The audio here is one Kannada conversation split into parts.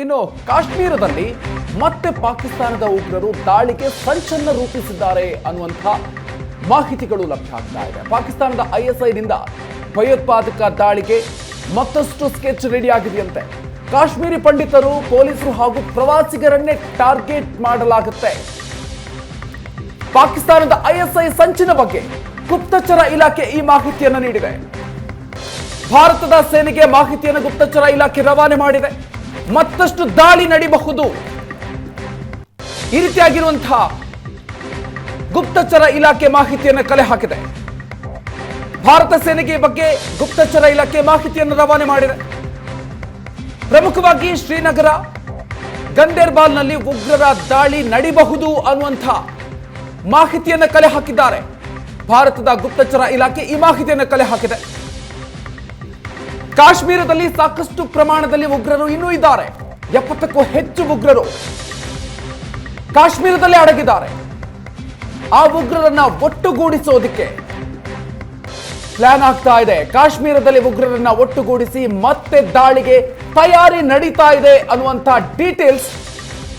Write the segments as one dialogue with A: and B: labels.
A: ಇನ್ನು ಕಾಶ್ಮೀರದಲ್ಲಿ ಮತ್ತೆ ಪಾಕಿಸ್ತಾನದ ಉಗ್ರರು ದಾಳಿಗೆ ಸಂಚನ್ನ ರೂಪಿಸಿದ್ದಾರೆ ಅನ್ನುವಂಥ ಮಾಹಿತಿಗಳು ಲಭ್ಯ ಆಗ್ತಾ ಇದೆ. ಪಾಕಿಸ್ತಾನದ ಐಎಸ್ಐನಿಂದ ಭಯೋತ್ಪಾದಕ ದಾಳಿಗೆ ಮತ್ತಷ್ಟು ಸ್ಕೆಚ್ ರೆಡಿ ಆಗಿದೆಯಂತೆ ಕಾಶ್ಮೀರಿ ಪಂಡಿತರು ಪೊಲೀಸರು ಹಾಗೂ ಪ್ರವಾಸಿಗರನ್ನೇ ಟಾರ್ಗೆಟ್ ಮಾಡಲಾಗುತ್ತೆ. ಪಾಕಿಸ್ತಾನದ ಐಎಸ್ಐ ಸಂಚಿನ ಬಗ್ಗೆ ಗುಪ್ತಚರ ಇಲಾಖೆ ಈ ಮಾಹಿತಿಯನ್ನು ನೀಡಿದೆ. ಭಾರತದ ಸೇನೆಗೆ ಮಾಹಿತಿಯನ್ನು ಗುಪ್ತಚರ ಇಲಾಖೆ ರವಾನೆ ಮಾಡಿದೆ. ಮತ್ತಷ್ಟು ದಾಳಿ ನಡೆಯಬಹುದು ಈ ರೀತಿಯಾಗಿರುವಂತಹ ಗುಪ್ತಚರ ಇಲಾಖೆ ಮಾಹಿತಿಯನ್ನು ಕಲೆ ಹಾಕಿದೆ. ಭಾರತ ಸೇನೆಗೆ ಬಗ್ಗೆ ಗುಪ್ತಚರ ಇಲಾಖೆ ಮಾಹಿತಿಯನ್ನು ರವಾನೆ ಮಾಡಿದೆ. ಪ್ರಮುಖವಾಗಿ ಶ್ರೀನಗರ ಗಂಡೇರ್ಬಾಲ್ನಲ್ಲಿ ಉಗ್ರರ ದಾಳಿ ನಡಿಬಹುದು ಅನ್ನುವಂಥ ಮಾಹಿತಿಯನ್ನು ಕಲೆ ಹಾಕಿದ್ದಾರೆ. ಭಾರತದ ಗುಪ್ತಚರ ಇಲಾಖೆ ಈ ಮಾಹಿತಿಯನ್ನು ಕಲೆ ಹಾಕಿದೆ. ಕಾಶ್ಮೀರದಲ್ಲಿ ಸಾಕಷ್ಟು ಪ್ರಮಾಣದಲ್ಲಿ ಉಗ್ರರು ಇನ್ನೂ ಇದ್ದಾರೆ. ಎಪ್ಪತ್ತಕ್ಕೂ ಹೆಚ್ಚು ಉಗ್ರರು ಕಾಶ್ಮೀರದಲ್ಲಿ ಅಡಗಿದ್ದಾರೆ. ಆ ಉಗ್ರರನ್ನ ಒಟ್ಟುಗೂಡಿಸೋದಿಕ್ಕೆ ಪ್ಲಾನ್ ಆಗ್ತಾ ಇದೆ. ಕಾಶ್ಮೀರದಲ್ಲಿ ಉಗ್ರರನ್ನ ಒಟ್ಟುಗೂಡಿಸಿ ಮತ್ತೆ ದಾಳಿಗೆ ತಯಾರಿ ನಡೀತಾ ಇದೆ ಅನ್ನುವಂತ ಡೀಟೇಲ್ಸ್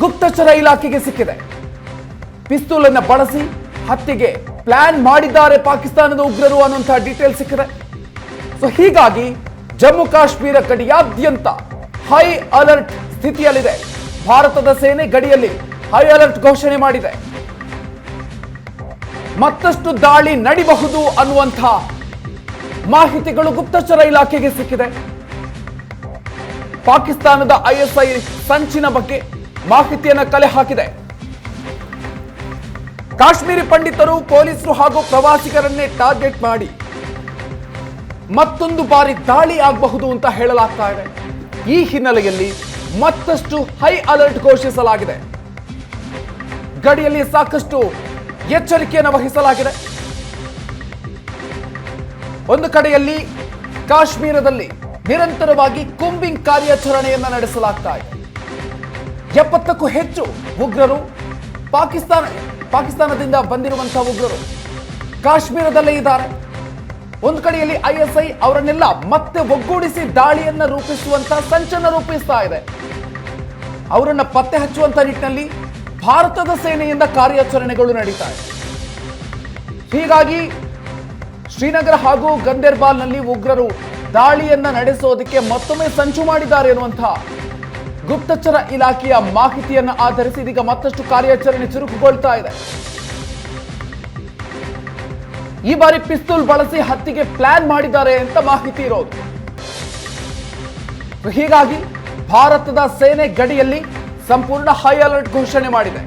A: ಗುಪ್ತಚರ ಇಲಾಖೆಗೆ ಸಿಕ್ಕಿದೆ. ಪಿಸ್ತೂಲ್ ಅನ್ನ ಬಳಸಿ ಹತ್ಯೆಗೆ ಪ್ಲಾನ್ ಮಾಡಿದ್ದಾರೆ ಪಾಕಿಸ್ತಾನದ ಉಗ್ರರು ಅನ್ನುವಂತಹ ಡೀಟೇಲ್ ಸಿಕ್ಕಿದೆ. ಸೊ ಹೀಗಾಗಿ ಜಮ್ಮು ಕಾಶ್ಮೀರ ಗಡಿಯಾದ್ಯಂತ ಹೈ ಅಲರ್ಟ್ ಸ್ಥಿತಿಯಲ್ಲಿದೆ. ಭಾರತದ ಸೇನೆ ಗಡಿಯಲ್ಲಿ ಹೈ ಅಲರ್ಟ್ ಘೋಷಣೆ ಮಾಡಿದೆ. ಮತ್ತಷ್ಟು ದಾಳಿ ನಡಿಬಹುದು ಅನ್ನುವಂಥ ಮಾಹಿತಿಗಳು ಗುಪ್ತಚರ ಇಲಾಖೆಗೆ ಸಿಕ್ಕಿದೆ. ಪಾಕಿಸ್ತಾನದ ಐಎಸ್ಐ ಸಂಚಿನ ಬಗ್ಗೆ ಮಾಹಿತಿಯನ್ನು ಕಲೆ ಹಾಕಿದೆ. ಕಾಶ್ಮೀರಿ ಪಂಡಿತರು ಪೊಲೀಸರು ಹಾಗೂ ಪ್ರವಾಸಿಗರನ್ನೇ ಟಾರ್ಗೆಟ್ ಮಾಡಿ ಮತ್ತೊಂದು ಬಾರಿ ದಾಳಿ ಆಗಬಹುದು ಅಂತ ಹೇಳಲಾಗ್ತಾ ಇದೆ. ಈ ಹಿನ್ನೆಲೆಯಲ್ಲಿ ಮತ್ತಷ್ಟು ಹೈ ಅಲರ್ಟ್ ಘೋಷಿಸಲಾಗಿದೆ. ಗಡಿಯಲ್ಲಿ ಸಾಕಷ್ಟು ಎಚ್ಚರಿಕೆಯನ್ನು ವಹಿಸಲಾಗಿದೆ. ಒಂದು ಕಡೆಯಲ್ಲಿ ಕಾಶ್ಮೀರದಲ್ಲಿ ನಿರಂತರವಾಗಿ ಕುಂಬಿಂಗ್ ಕಾರ್ಯಾಚರಣೆಯನ್ನು ನಡೆಸಲಾಗ್ತಾ ಇದೆ. ಎಪ್ಪತ್ತಕ್ಕೂ ಹೆಚ್ಚು ಉಗ್ರರು ಪಾಕಿಸ್ತಾನ, ಪಾಕಿಸ್ತಾನದಿಂದ ಬಂದಿರುವಂತಹ ಉಗ್ರರು ಕಾಶ್ಮೀರದಲ್ಲೇ ಇದ್ದಾರೆ. ಒಂದು ಕಡೆಯಲ್ಲಿ ಐಎಸ್ಐ ಅವರನ್ನೆಲ್ಲ ಮತ್ತೆ ಒಗ್ಗೂಡಿಸಿ ದಾಳಿಯನ್ನ ರೂಪಿಸುವಂತ ಸಂಚನ ರೂಪಿಸ್ತಾ ಇದೆ. ಅವರನ್ನ ಪತ್ತೆ ಹಚ್ಚುವಂತ ನಿಟ್ಟಿನಲ್ಲಿ ಭಾರತದ ಸೇನೆಯಿಂದ ಕಾರ್ಯಾಚರಣೆಗಳು ನಡೀತಾ ಇದೆ. ಹೀಗಾಗಿ ಶ್ರೀನಗರ ಹಾಗೂ ಗಂದೇರ್ಬಾಲ್ನಲ್ಲಿ ಉಗ್ರರು ದಾಳಿಯನ್ನ ನಡೆಸೋದಕ್ಕೆ ಮತ್ತೊಮ್ಮೆ ಸಂಚು ಮಾಡಿದ್ದಾರೆ ಎನ್ನುವಂತಹ ಗುಪ್ತಚರ ಇಲಾಖೆಯ ಮಾಹಿತಿಯನ್ನ ಆಧರಿಸಿ ಇದೀಗ ಮತ್ತಷ್ಟು ಕಾರ್ಯಾಚರಣೆ ಚುರುಕುಗೊಳ್ತಾ ಇದೆ. ಈ ಬಾರಿ ಪಿಸ್ತೂಲ್ ಬಳಸಿ ಹತ್ಯೆಗೆ ಪ್ಲಾನ್ ಮಾಡಿದ್ದಾರೆ ಅಂತ ಮಾಹಿತಿ ಇರೋದು. ಹೀಗಾಗಿ ಭಾರತದ ಸೇನೆ ಗಡಿಯಲ್ಲಿ ಸಂಪೂರ್ಣ ಹೈ ಅಲರ್ಟ್ ಘೋಷಣೆ ಮಾಡಿದೆ.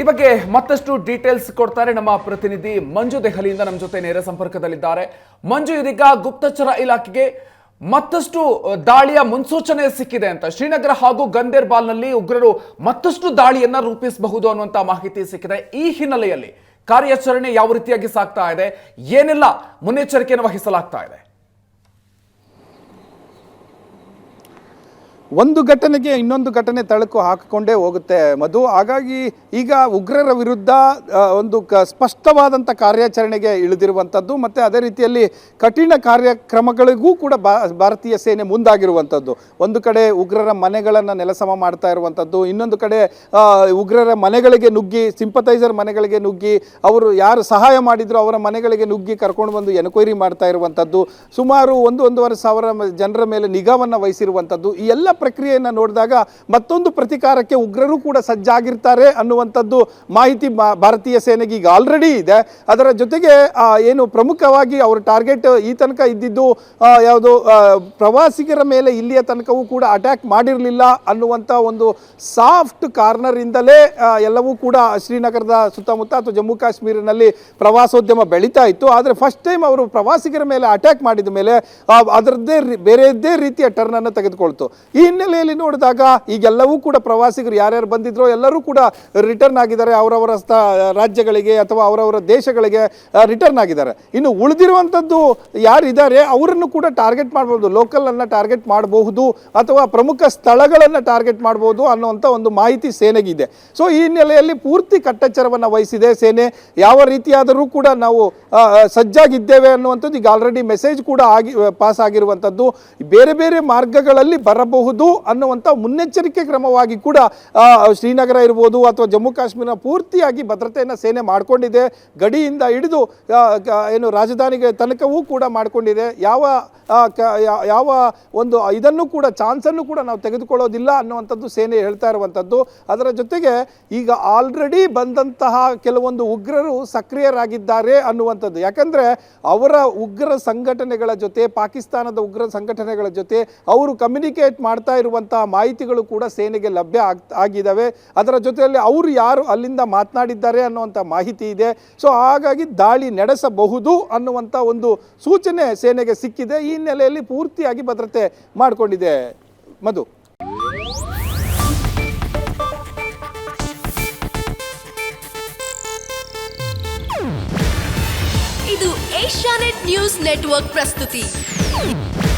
A: ಈ ಬಗ್ಗೆ ಮತ್ತಷ್ಟು ಡೀಟೇಲ್ಸ್ ಕೊಡ್ತಾರೆ ನಮ್ಮ ಪ್ರತಿನಿಧಿ ಮಂಜು ದೆಹಲಿಯಿಂದ ನಮ್ಮ ಜೊತೆ ನೇರ ಸಂಪರ್ಕದಲ್ಲಿದ್ದಾರೆ. ಮಂಜು, ಇದೀಗ ಗುಪ್ತಚರ ಇಲಾಖೆಗೆ ಮತ್ತಷ್ಟು ದಾಳಿಯ ಮುನ್ಸೂಚನೆ ಸಿಕ್ಕಿದೆ ಅಂತ. ಶ್ರೀನಗರ ಹಾಗೂ ಗಂದೇರ್ಬಾಲ್ನಲ್ಲಿ ಉಗ್ರರು ಮತ್ತಷ್ಟು ದಾಳಿಯನ್ನ ರೂಪಿಸಬಹುದು ಅನ್ನುವಂಥ ಮಾಹಿತಿ ಸಿಕ್ಕಿದೆ. ಈ ಹಿನ್ನೆಲೆಯಲ್ಲಿ ಕಾರ್ಯಾಚರಣೆ ಯಾವ ರೀತಿಯಾಗಿ ಸಾಗ್ತಾ ಇದೆ? ಏನೆಲ್ಲ ಮುನ್ನೆಚ್ಚರಿಕೆಯನ್ನು ವಹಿಸಲಾಗ್ತಾ ಇದೆ?
B: ಒಂದು ಘಟನೆಗೆ ಇನ್ನೊಂದು ಘಟನೆ ತಳಕು ಹಾಕಿಕೊಂಡೇ ಹೋಗುತ್ತೆ ಮಧು. ಹಾಗಾಗಿ ಈಗ ಉಗ್ರರ ವಿರುದ್ಧ ಒಂದು ಕ ಸ್ಪಷ್ಟವಾದಂಥ ಕಾರ್ಯಾಚರಣೆಗೆ ಇಳಿದಿರುವಂಥದ್ದು ಮತ್ತು ಅದೇ ರೀತಿಯಲ್ಲಿ ಕಠಿಣ ಕಾರ್ಯಕ್ರಮಗಳಿಗೂ ಕೂಡ ಭಾರತೀಯ ಸೇನೆ ಮುಂದಾಗಿರುವಂಥದ್ದು ಒಂದು ಕಡೆ ಉಗ್ರರ ಮನೆಗಳನ್ನು ನೆಲಸಮ ಮಾಡ್ತಾ ಇರುವಂಥದ್ದು ಇನ್ನೊಂದು ಕಡೆ ಉಗ್ರರ ಮನೆಗಳಿಗೆ ನುಗ್ಗಿ ಸಿಂಪತೈಸರ್ ಮನೆಗಳಿಗೆ ನುಗ್ಗಿ, ಅವರು ಯಾರು ಸಹಾಯ ಮಾಡಿದ್ರು ಅವರ ಮನೆಗಳಿಗೆ ನುಗ್ಗಿ ಕರ್ಕೊಂಡು ಬಂದು ಎನ್ಕ್ವೈರಿ ಮಾಡ್ತಾ ಇರುವಂಥದ್ದು ಸುಮಾರು ಒಂದು, ಒಂದೂವರೆ ಸಾವಿರ ಜನರ ಮೇಲೆ ನಿಗಾವನ್ನು ವಹಿಸಿರುವಂಥದ್ದು ಈ ಎಲ್ಲ ಪ್ರಕ್ರಿಯೆಯನ್ನು ನೋಡಿದಾಗ ಮತ್ತೊಂದು ಪ್ರತಿಕಾರಕ್ಕೆ ಉಗ್ರರು ಕೂಡ ಸಜ್ಜಾಗಿರ್ತಾರೆ ಅನ್ನುವಂಥದ್ದು ಮಾಹಿತಿ ಭಾರತೀಯ ಸೇನೆಗೆ ಈಗ ಆಲ್ರೆಡಿ ಇದೆ. ಅದರ ಜೊತೆಗೆ ಏನು ಪ್ರಮುಖವಾಗಿ ಅವರ ಟಾರ್ಗೆಟ್ ಈ ತನಕ ಇದ್ದಿದ್ದು ಯಾವುದು ಪ್ರವಾಸಿಗರ ಮೇಲೆ ಇಲ್ಲಿಯ ತನಕವೂ ಕೂಡ ಅಟ್ಯಾಕ್ ಮಾಡಿರಲಿಲ್ಲ ಅನ್ನುವಂಥ ಒಂದು ಸಾಫ್ಟ್ ಕಾರ್ನರಿಂದಲೇ ಎಲ್ಲವೂ ಕೂಡ ಶ್ರೀನಗರದ ಸುತ್ತಮುತ್ತ ಅಥವಾ ಜಮ್ಮು ಕಾಶ್ಮೀರಿನಲ್ಲಿ ಪ್ರವಾಸೋದ್ಯಮ ಬೆಳೀತಾ ಇತ್ತು. ಆದರೆ ಫಸ್ಟ್ ಟೈಮ್ ಅವರು ಪ್ರವಾಸಿಗರ ಮೇಲೆ ಅಟ್ಯಾಕ್ ಮಾಡಿದ ಮೇಲೆ ಅದರದ್ದೇ ಬೇರೆದೇ ರೀತಿಯ ಟರ್ನನ್ನು ತೆಗೆದುಕೊಳ್ತು. ಈ ಹಿನ್ನೆಲೆಯಲ್ಲಿ ನೋಡಿದಾಗ ಈಗೆಲ್ಲವೂ ಕೂಡ ಪ್ರವಾಸಿಗರು ಯಾರ್ಯಾರು ಬಂದಿದ್ರೋ ಎಲ್ಲರೂ ಕೂಡ ರಿಟರ್ನ್ ಆಗಿದ್ದಾರೆ. ಅವರವರ ಸ್ಥ ರಾಜ್ಯಗಳಿಗೆ ಅಥವಾ ಅವರವರ ದೇಶಗಳಿಗೆ ರಿಟರ್ನ್ ಆಗಿದ್ದಾರೆ. ಇನ್ನು ಉಳಿದಿರುವಂಥದ್ದು ಯಾರಿದ್ದಾರೆ ಅವರನ್ನು ಕೂಡ ಟಾರ್ಗೆಟ್ ಮಾಡ್ಬೋದು. ಲೋಕಲನ್ನು ಟಾರ್ಗೆಟ್ ಮಾಡಬಹುದು ಅಥವಾ ಪ್ರಮುಖ ಸ್ಥಳಗಳನ್ನು ಟಾರ್ಗೆಟ್ ಮಾಡ್ಬೋದು ಅನ್ನುವಂಥ ಒಂದು ಮಾಹಿತಿ ಸೇನೆಗಿದೆ. ಸೊ ಈ ಹಿನ್ನೆಲೆಯಲ್ಲಿ ಪೂರ್ತಿ ಕಟ್ಟೆಚ್ಚರವನ್ನು ವಹಿಸಿದೆ ಸೇನೆ. ಯಾವ ರೀತಿಯಾದರೂ ಕೂಡ ನಾವು ಸಜ್ಜಾಗಿದ್ದೇವೆ ಅನ್ನುವಂಥದ್ದು ಈಗ ಆಲ್ರೆಡಿ ಮೆಸೇಜ್ ಕೂಡ ಆಗಿ ಪಾಸ್ ಆಗಿರುವಂಥದ್ದು. ಬೇರೆ ಬೇರೆ ಮಾರ್ಗಗಳಲ್ಲಿ ಬರಬಹುದು. ಅನ್ನುವಂಥ ಮುನ್ನೆಚ್ಚರಿಕೆ ಕ್ರಮವಾಗಿ ಕೂಡ ಶ್ರೀನಗರ ಇರ್ಬೋದು ಅಥವಾ ಜಮ್ಮು ಕಾಶ್ಮೀರ ಪೂರ್ತಿಯಾಗಿ ಭದ್ರತೆಯನ್ನು ಸೇನೆ ಮಾಡಿಕೊಂಡಿದೆ, ಗಡಿಯಿಂದ ಹಿಡಿದು ಏನು ರಾಜಧಾನಿಗೆ ತನಕವೂ ಕೂಡ ಮಾಡಿಕೊಂಡಿದೆ. ಯಾವ ಯಾವ ಒಂದು ಇದನ್ನು ಕೂಡ ಚಾನ್ಸನ್ನು ಕೂಡ ನಾವು ತೆಗೆದುಕೊಳ್ಳೋದಿಲ್ಲ ಅನ್ನುವಂಥದ್ದು ಸೇನೆ ಹೇಳ್ತಾ ಇರುವಂಥದ್ದು. ಅದರ ಜೊತೆಗೆ ಈಗ ಆಲ್ರೆಡಿ ಬಂದಂತಹ ಕೆಲವೊಂದು ಉಗ್ರರು ಸಕ್ರಿಯರಾಗಿದ್ದಾರೆ ಅನ್ನುವಂಥದ್ದು. ಯಾಕಂದರೆ ಅವರ ಉಗ್ರ ಸಂಘಟನೆಗಳ ಜೊತೆ, ಪಾಕಿಸ್ತಾನದ ಉಗ್ರ ಸಂಘಟನೆಗಳ ಜೊತೆ ಅವರು ಕಮ್ಯುನಿಕೇಟ್ ಮಾಡ್ತಾ ಇರುವಂತಹ ಮಾಹಿತಿಗಳು ಕೂಡ ಸೇನೆಗೆ ಲಭ್ಯ ಆಗ್ ಆಗಿದ್ದಾವೆ ಅದರ ಜೊತೆಯಲ್ಲಿ ಅವರು ಯಾರು ಅಲ್ಲಿಂದ ಮಾತನಾಡಿದ್ದಾರೆ ಅನ್ನುವಂಥ ಮಾಹಿತಿ ಇದೆ. ಸೊ, ಹಾಗಾಗಿ ದಾಳಿ ನಡೆಸಬಹುದು ಅನ್ನುವಂಥ ಒಂದು ಸೂಚನೆ ಸೇನೆಗೆ ಸಿಕ್ಕಿದೆ. ಈ ಹಿನ್ನೆಲೆಯಲ್ಲಿ ಪೂರ್ತಿಯಾಗಿ ಭದ್ರತೆ ಮಾಡಿಕೊಂಡಿದೆ ಮಧು.
C: ಇದು ಏಷ್ಯಾನೆಟ್ ನ್ಯೂಸ್ ನೆಟ್ವರ್ಕ್ ಪ್ರಸ್ತುತಿ.